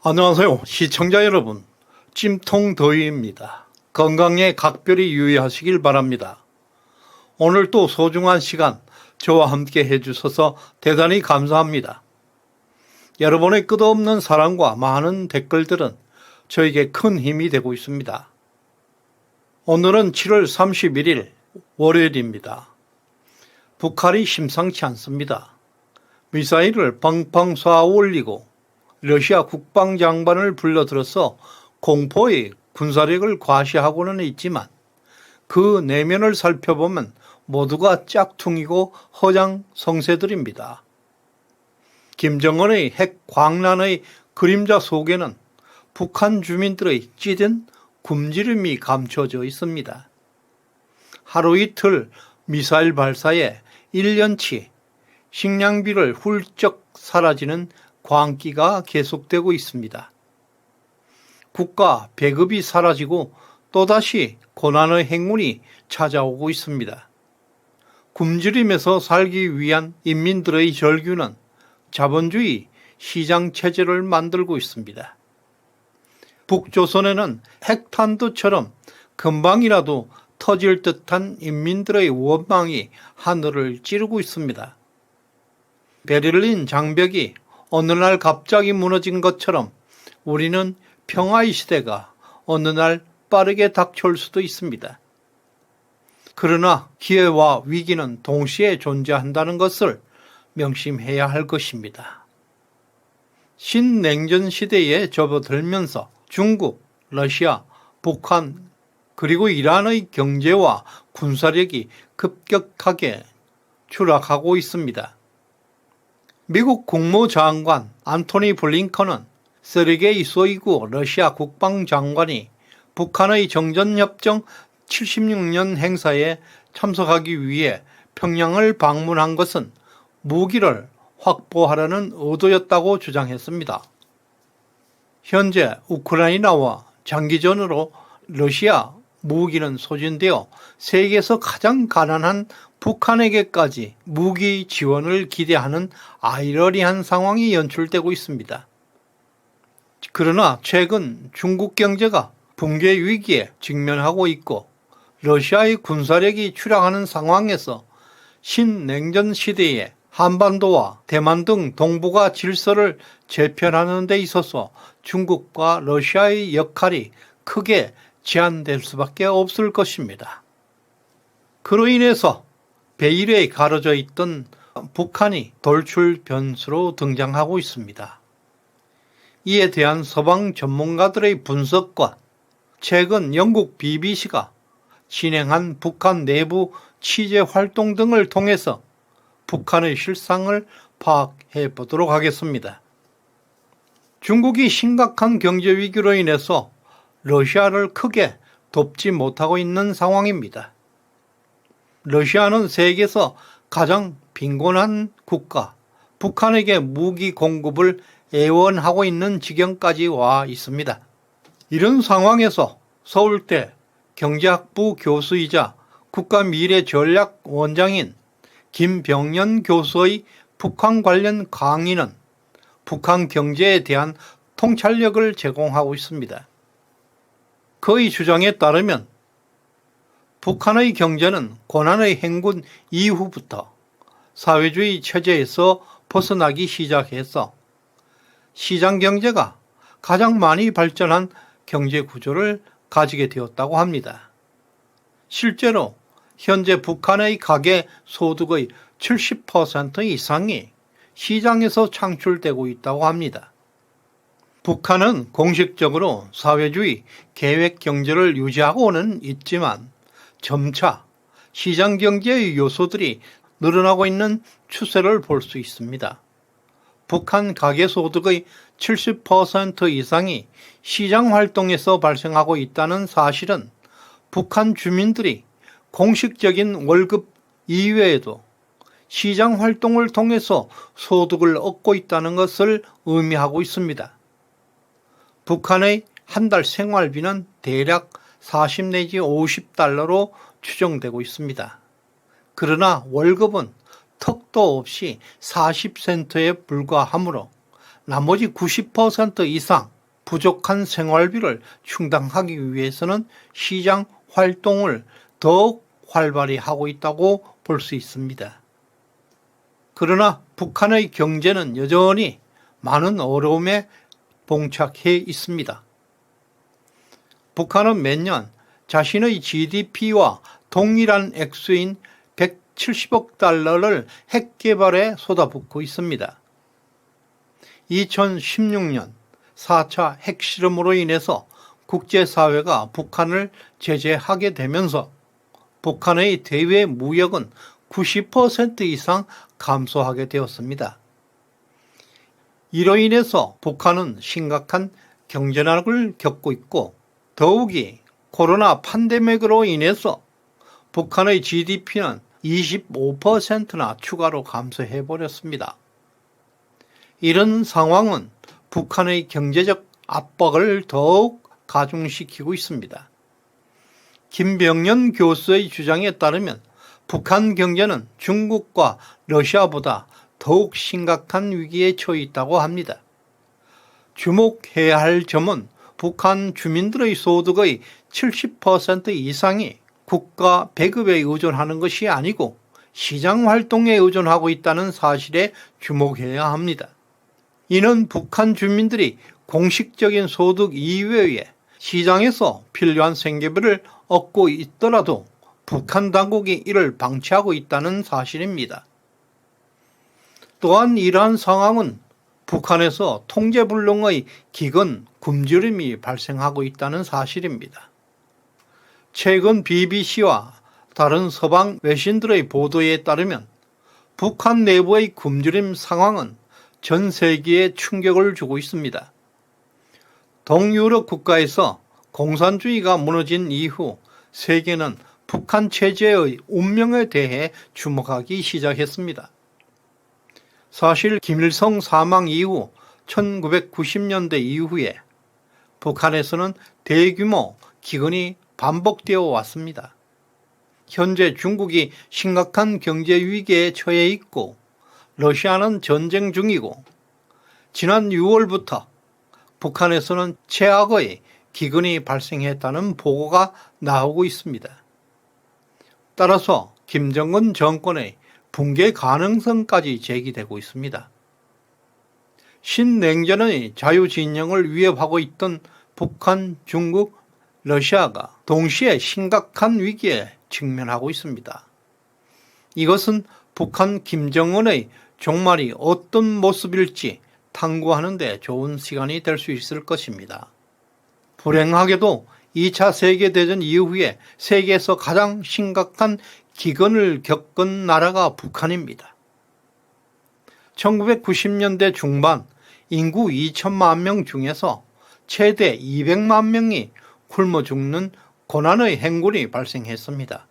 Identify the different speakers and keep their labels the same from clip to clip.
Speaker 1: 안녕하세요. 시청자 여러분. 찜통 더위입니다. 건강에 각별히 유의하시길 바랍니다. 오늘 또 소중한 시간 저와 함께 해주셔서 대단히 감사합니다. 여러분의 끝없는 사랑과 많은 댓글들은 저에게 큰 힘이 되고 있습니다. 오늘은 7월 31일 월요일입니다. 북한이 심상치 않습니다. 미사일을 펑펑 쏴 올리고 러시아 국방장관을 불러들어서 공포의 군사력을 과시하고는 있지만 그 내면을 살펴보면 모두가 짝퉁이고 허장 성세들입니다. 김정은의 핵 광란의 그림자 속에는 북한 주민들의 찌든 굶주림이 감춰져 있습니다. 하루 이틀 미사일 발사에 1년치 식량비를 훌쩍 사라지는 광기가 계속되고 있습니다. 국가 배급이 사라지고 또다시 고난의 행운이 찾아오고 있습니다. 굶주림에서 살기 위한 인민들의 절규는 자본주의 시장 체제를 만들고 있습니다. 북조선에는 핵탄두처럼 금방이라도 터질 듯한 인민들의 원망이 하늘을 찌르고 있습니다. 베를린 장벽이 어느 날 갑자기 무너진 것처럼 우리는 평화의 시대가 어느 날 빠르게 닥쳐올 수도 있습니다. 그러나 기회와 위기는 동시에 존재한다는 것을 명심해야 할 것입니다. 신냉전 시대에 접어들면서 중국, 러시아, 북한, 그리고 이란의 경제와 군사력이 급격하게 추락하고 있습니다. 미국 국무장관 안토니 블링컨은 세르게이 소이구 러시아 국방장관이 북한의 정전협정 76년 행사에 참석하기 위해 평양을 방문한 것은 무기를 확보하려는 의도였다고 주장했습니다. 현재 우크라이나와 장기전으로 러시아 무기는 소진되어 세계에서 가장 가난한 북한에게까지 무기 지원을 기대하는 아이러니한 상황이 연출되고 있습니다. 그러나 최근 중국 경제가 붕괴 위기에 직면하고 있고 러시아의 군사력이 추락하는 상황에서 신냉전 시대에 한반도와 대만 등 동북아 질서를 재편하는 데 있어서 중국과 러시아의 역할이 크게 제한될 수밖에 없을 것입니다. 그로 인해서 베일에 가려져 있던 북한이 돌출 변수로 등장하고 있습니다. 이에 대한 서방 전문가들의 분석과 최근 영국 BBC가 진행한 북한 내부 취재 활동 등을 통해서 북한의 실상을 파악해 보도록 하겠습니다. 중국이 심각한 경제 위기로 인해서 러시아를 크게 돕지 못하고 있는 상황입니다. 러시아는 세계에서 가장 빈곤한 국가, 북한에게 무기 공급을 애원하고 있는 지경까지 와 있습니다. 이런 상황에서 서울대 경제학부 교수이자 국가 미래 전략 원장인 김병년 교수의 북한 관련 강의는 북한 경제에 대한 통찰력을 제공하고 있습니다. 그의 주장에 따르면 북한의 경제는 고난의 행군 이후부터 사회주의 체제에서 벗어나기 시작해서 시장 경제가 가장 많이 발전한 경제 구조를 가지게 되었다고 합니다. 실제로 현재 북한의 가계 소득의 70% 이상이 시장에서 창출되고 있다고 합니다. 북한은 공식적으로 사회주의 계획 경제를 유지하고는 있지만 점차 시장 경제의 요소들이 늘어나고 있는 추세를 볼 수 있습니다. 북한 가계소득의 70% 이상이 시장 활동에서 발생하고 있다는 사실은 북한 주민들이 공식적인 월급 이외에도 시장 활동을 통해서 소득을 얻고 있다는 것을 의미하고 있습니다. 북한의 한 달 생활비는 대략 40 내지 50달러로 추정되고 있습니다. 그러나 월급은 턱도 없이 40센트에 불과하므로 나머지 90% 이상 부족한 생활비를 충당하기 위해서는 시장 활동을 더욱 활발히 하고 있다고 볼 수 있습니다. 그러나 북한의 경제는 여전히 많은 어려움에 봉착해 있습니다. 북한은 매년 자신의 GDP와 동일한 액수인 170억 달러를 핵 개발에 쏟아붓고 있습니다. 2016년 4차 핵실험으로 인해서 국제사회가 북한을 제재하게 되면서 북한의 대외 무역은 90% 이상 감소하게 되었습니다. 이로 인해서 북한은 심각한 경제난을 겪고 있고 더욱이 코로나 팬데믹으로 인해서 북한의 GDP는 25%나 추가로 감소해 버렸습니다. 이런 상황은 북한의 경제적 압박을 더욱 가중시키고 있습니다. 김병년 교수의 주장에 따르면 북한 경제는 중국과 러시아보다 더욱 심각한 위기에 처해 있다고 합니다. 주목해야 할 점은 북한 주민들의 소득의 70% 이상이 국가 배급에 의존하는 것이 아니고 시장 활동에 의존하고 있다는 사실에 주목해야 합니다. 이는 북한 주민들이 공식적인 소득 이외에 시장에서 필요한 생계비를 얻고 있더라도 북한 당국이 이를 방치하고 있다는 사실입니다. 또한 이러한 상황은 북한에서 통제불능의 기근 굶주림이 발생하고 있다는 사실입니다. 최근 BBC와 다른 서방 외신들의 보도에 따르면 북한 내부의 굶주림 상황은 전 세계에 충격을 주고 있습니다. 동유럽 국가에서 공산주의가 무너진 이후 세계는 북한 체제의 운명에 대해 주목하기 시작했습니다. 사실 김일성 사망 이후 1990년대 이후에 북한에서는 대규모 기근이 반복되어 왔습니다. 현재 중국이 심각한 경제 위기에 처해 있고 러시아는 전쟁 중이고 지난 6월부터 북한에서는 최악의 기근이 발생했다는 보고가 나오고 있습니다. 따라서 김정은 정권의 붕괴 가능성까지 제기되고 있습니다. 신냉전의 자유진영을 위협하고 있던 북한, 중국, 러시아가 동시에 심각한 위기에 직면하고 있습니다. 이것은 북한 김정은의 종말이 어떤 모습일지 탐구하는 데 좋은 시간이 될 수 있을 것입니다. 불행하게도 2차 세계대전 이후에 세계에서 가장 심각한 기근을 겪은 나라가 북한입니다. 1990년대 중반 인구 2천만 명 중에서 최대 200만 명이 굶어 죽는 고난의 행군이 발생했습니다.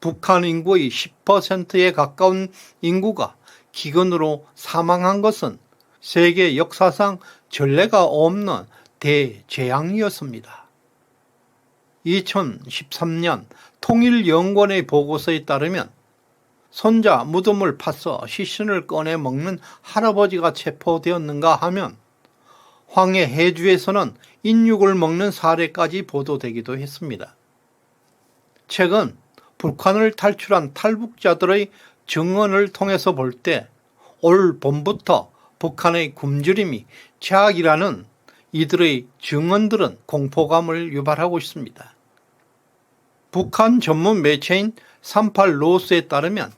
Speaker 1: 북한 인구의 10%에 가까운 인구가 기근으로 사망한 것은 세계 역사상 전례가 없는 대재앙이었습니다. 2013년 통일연구원의 보고서에 따르면 손자 무덤을 파서 시신을 꺼내 먹는 할아버지가 체포되었는가 하면 황해 해주에서는 인육을 먹는 사례까지 보도되기도 했습니다. 최근 북한을 탈출한 탈북자들의 증언을 통해서 볼 때 올 봄부터 북한의 굶주림이 최악이라는 이들의 증언들은 공포감을 유발하고 있습니다. 북한 전문 매체인 38로스에 따르면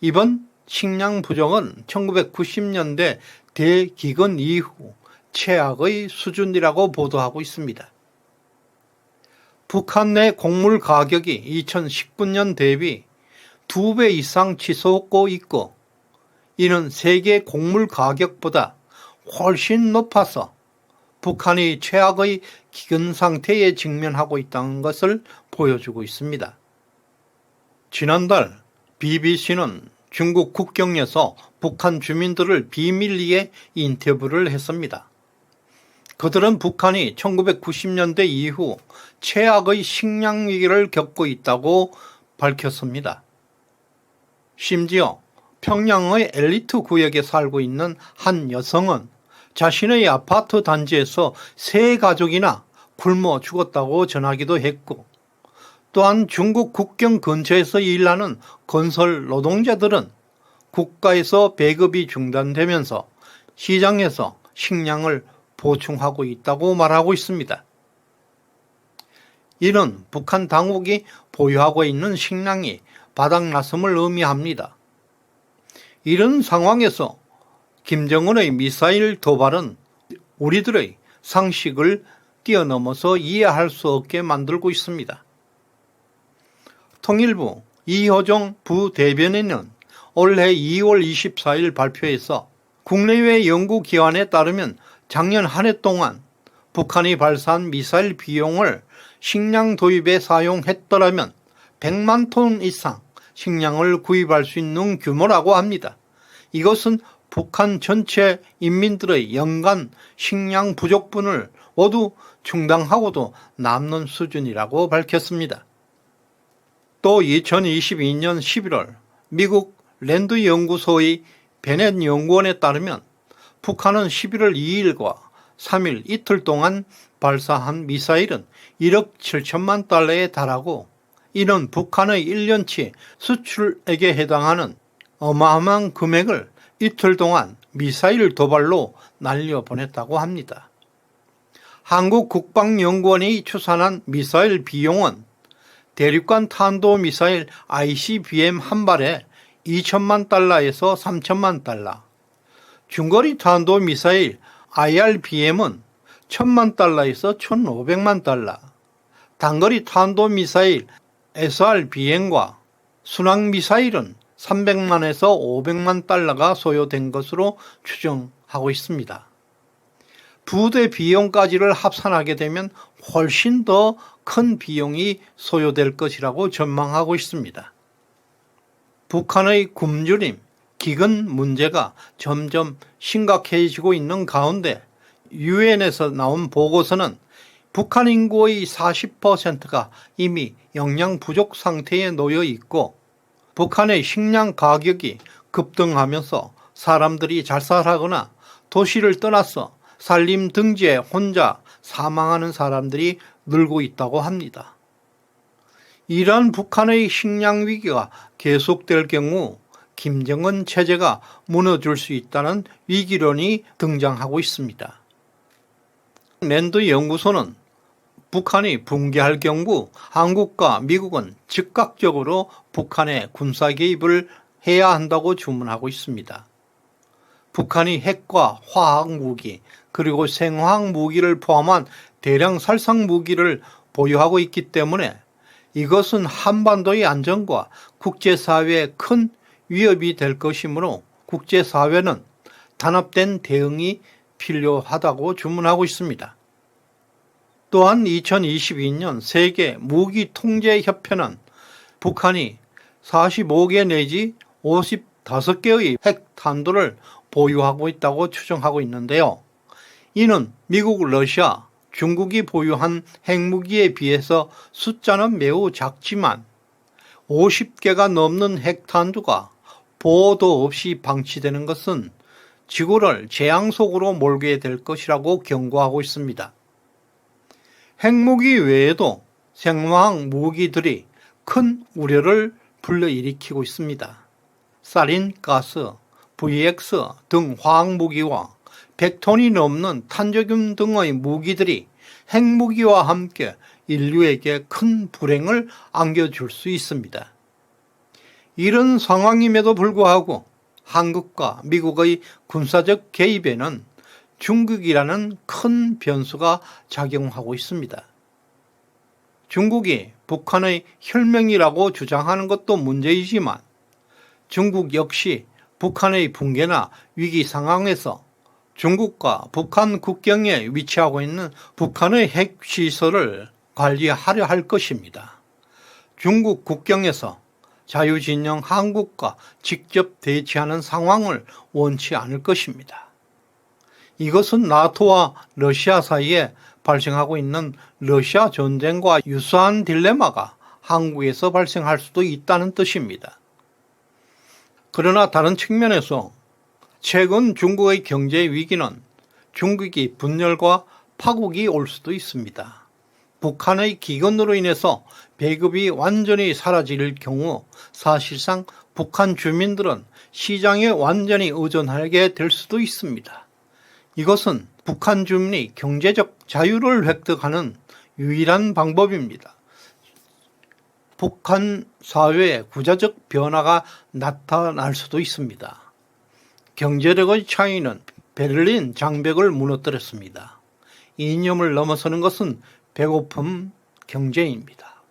Speaker 1: 이번 식량 부정은 1990년대 대기근 이후 최악의 수준이라고 보도하고 있습니다. 북한 내 곡물 가격이 2019년 대비 2배 이상 치솟고 있고 이는 세계 곡물 가격보다 훨씬 높아서 북한이 최악의 기근 상태에 직면하고 있다는 것을 보여주고 있습니다. 지난달 BBC는 중국 국경에서 북한 주민들을 비밀리에 인터뷰를 했습니다. 그들은 북한이 1990년대 이후 최악의 식량 위기를 겪고 있다고 밝혔습니다. 심지어 평양의 엘리트 구역에 살고 있는 한 여성은 자신의 아파트 단지에서 세 가족이나 굶어 죽었다고 전하기도 했고 또한 중국 국경 근처에서 일하는 건설 노동자들은 국가에서 배급이 중단되면서 시장에서 식량을 보충하고 있다고 말하고 있습니다. 이는 북한 당국이 보유하고 있는 식량이 바닥났음을 의미합니다. 이런 상황에서 김정은의 미사일 도발은 우리들의 상식을 뛰어넘어서 이해할 수 없게 만들고 있습니다. 통일부 이호정 부대변인은 올해 2월 24일 발표에서 국내외 연구 기관에 따르면 작년 한 해 동안 북한이 발사한 미사일 비용을 식량 도입에 사용했더라면 100만 톤 이상 식량을 구입할 수 있는 규모라고 합니다. 이것은 북한 전체 인민들의 연간 식량 부족분을 모두 충당하고도 남는 수준이라고 밝혔습니다. 또 2022년 11월 미국 랜드 연구소의 베넷 연구원에 따르면 북한은 11월 2일과 3일 이틀 동안 발사한 미사일은 1억 7천만 달러에 달하고 이는 북한의 1년치 수출액에 해당하는 어마어마한 금액을 이틀 동안 미사일 도발로 날려보냈다고 합니다. 한국국방연구원이 추산한 미사일 비용은 대륙간 탄도미사일 ICBM 한 발에 2천만 달러에서 3천만 달러, 중거리 탄도미사일 IRBM은 1천만 달러에서 1,500만 달러, 단거리 탄도미사일 SRBM과 순항미사일은 300만에서 500만 달러가 소요된 것으로 추정하고 있습니다. 부대 비용까지를 합산하게 되면 훨씬 더 큰 비용이 소요될 것이라고 전망하고 있습니다. 북한의 굶주림, 기근 문제가 점점 심각해지고 있는 가운데 유엔에서 나온 보고서는 북한 인구의 40%가 이미 영양 부족 상태에 놓여 있고 북한의 식량 가격이 급등하면서 사람들이 자살하거나 도시를 떠나서 산림 등지에 혼자 사망하는 사람들이 늘고 있다고 합니다. 이러한 북한의 식량 위기가 계속될 경우 김정은 체제가 무너질 수 있다는 위기론이 등장하고 있습니다. 랜드 연구소는 북한이 붕괴할 경우 한국과 미국은 즉각적으로 북한의 군사 개입을 해야 한다고 주문하고 있습니다. 북한이 핵과 화학 무기 그리고 생화학 무기를 포함한 대량 살상 무기를 보유하고 있기 때문에 이것은 한반도의 안정과 국제사회에 큰 위협이 될 것이므로 국제사회는 단합된 대응이 필요하다고 주문하고 있습니다. 또한 2022년 세계 무기 통제 협회는 북한이 45개 내지 55개의 핵탄두를 보유하고 있다고 추정하고 있는데요. 이는 미국, 러시아, 중국이 보유한 핵무기에 비해서 숫자는 매우 작지만 50개가 넘는 핵탄두가 보호도 없이 방치되는 것은 지구를 재앙 속으로 몰게 될 것이라고 경고하고 있습니다. 핵무기 외에도 생화학 무기들이 큰 우려를 불러일으키고 있습니다. 사린, 가스, VX 등 화학무기와 100톤이 넘는 탄저균 등의 무기들이 핵무기와 함께 인류에게 큰 불행을 안겨줄 수 있습니다. 이런 상황임에도 불구하고 한국과 미국의 군사적 개입에는 중국이라는 큰 변수가 작용하고 있습니다. 중국이 북한의 혈맹이라고 주장하는 것도 문제이지만 중국 역시 북한의 붕괴나 위기 상황에서 중국과 북한 국경에 위치하고 있는 북한의 핵시설을 관리하려 할 것입니다. 중국 국경에서 자유진영 한국과 직접 대치하는 상황을 원치 않을 것입니다. 이것은 나토와 러시아 사이에 발생하고 있는 러시아 전쟁과 유사한 딜레마가 한국에서 발생할 수도 있다는 뜻입니다. 그러나 다른 측면에서 최근 중국의 경제 위기는 중국이 분열과 파국이 올 수도 있습니다. 북한의 기근으로 인해서 배급이 완전히 사라질 경우 사실상 북한 주민들은 시장에 완전히 의존하게 될 수도 있습니다. 이것은 북한 주민이 경제적 자유를 획득하는 유일한 방법입니다. 북한 사회에 구조적 변화가 나타날 수도 있습니다. 경제력의 차이는 베를린 장벽을 무너뜨렸습니다. 이념을 넘어서는 것은 배고픔 경제입니다.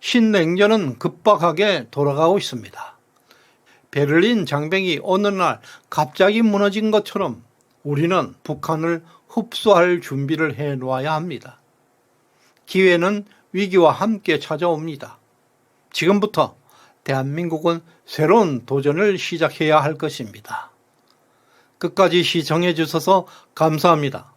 Speaker 1: 신냉전은 급박하게 돌아가고 있습니다. 베를린 장벽이 어느 날 갑자기 무너진 것처럼 우리는 북한을 흡수할 준비를 해 놓아야 합니다. 기회는 위기와 함께 찾아옵니다. 지금부터 대한민국은 새로운 도전을 시작해야 할 것입니다. 끝까지 시청해 주셔서 감사합니다.